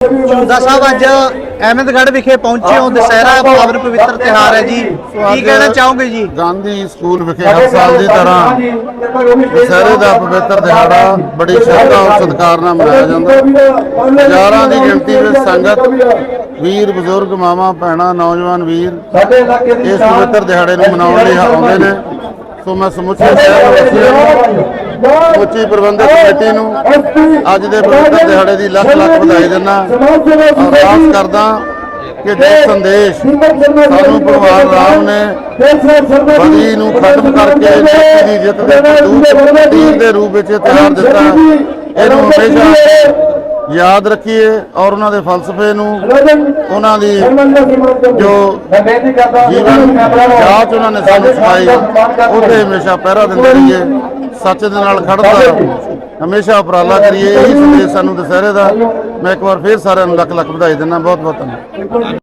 ਝੁੰਦਾ ਸਾਹਿਬ ਅੱਜ ਅਹਿਮਦਗੜ੍ਹ ਵਿਖੇ ਪਹੁੰਚੇ ਹੋ, ਦੁਸਹਿਰਾ ਪਾਵਨ ਪਵਿੱਤਰ ਤਿਹਾਰ ਹੈ ਜੀ। ਕੀ ਕਹਿਣਾ ਚਾਹੋਗੇ ਜੀ? ਗਾਂਧੀ ਸਕੂਲ ਵਿਖੇ ਹਰ ਸਾਲ ਦੀ ਤਰ੍ਹਾਂ ਦੁਸਹਿਰੇ ਦਾ ਪਵਿੱਤਰ ਦਿਹਾੜਾ ਬੜੀ ਸ਼ਰਧਾ ਔਰ ਸਤਿਕਾਰ ਨਾਲ ਮਨਾਇਆ ਜਾਂਦਾ ਹਜ਼ਾਰਾਂ ਦੀ ਗਿਣਤੀ ਵਿੱਚ ਸੰਗਤ, ਵੀਰ, ਬਜ਼ੁਰਗ, ਮਾਵਾਂ, ਭੈਣਾਂ, ਨੌਜਵਾਨ, ਵੀਰ ਇਸ ਪਵਿੱਤਰ ਦਿਹਾੜੇ ਨੂੰ ਮਨਾਉਣ ਲਈ ਆਉਂਦੇ ਨੇ। ਸੋ ਮੈਂ ਸਮੁੱਚੇ ਸ਼ਹਿਰ ਵਾਸੀਆਂ ਨੂੰ ਪ੍ਰਬੰਧਕ ਕਮੇਟੀ ਨੂੰ ਅੱਜ ਦੇ ਪਵਿੱਤਰ ਦਿਹਾੜੇ ਦੀ ਲੱਖ ਲੱਖ ਵਧਾਈ ਦਿੰਦਾ ਅਰਦਾਸ ਕਰਦਾ ਕਿ ਜੋ ਸੰਦੇਸ਼ ਸਾਨੂੰ ਭਗਵਾਨ ਰਾਮ ਨੇ ਬਲੀ ਨੂੰ ਖਤਮ ਕਰਕੇ ਸ਼ਕਤੀ ਦੀ ਜਿੱਤ ਦੇ ਪ੍ਰਤੀਕ ਦੇ ਰੂਪ ਵਿੱਚ ਤਿਆਰ ਦਿੱਤਾ। ਇਹਨੂੰ ਹਮੇਸ਼ਾ ਯਾਦ ਰੱਖੀਏ ਔਰ ਉਹਨਾਂ ਦੇ ਫਲਸਫੇ ਨੂੰ, ਉਹਨਾਂ ਦੀ ਜੋ ਜੀਵਨ ਜਾਂਚ ਉਹਨਾਂ ਨੇ ਸਾਨੂੰ ਸਿਖਾਈ ਉਹਦੇ ਹਮੇਸ਼ਾ ਪਹਿਰਾ ਦਿੰਦੇ ਰਹੀਏ, ਸੱਚ ਦੇ ਨਾਲ ਖੜਦਾ ਹਮੇਸ਼ਾ ਉਪਰਾਲਾ ਕਰੀਏ, ਇਹੀ ਸੰਦੇਸ਼ ਸਾਨੂੰ ਦੁਸਹਿਰੇ ਦਾ। ਮੈਂ ਇੱਕ ਵਾਰ ਫੇਰ ਸਾਰਿਆਂ ਨੂੰ ਲੱਖ ਲੱਖ ਵਧਾਈ ਦਿੰਦਾ ਬਹੁਤ ਬਹੁਤ ਧੰਨਵਾਦ।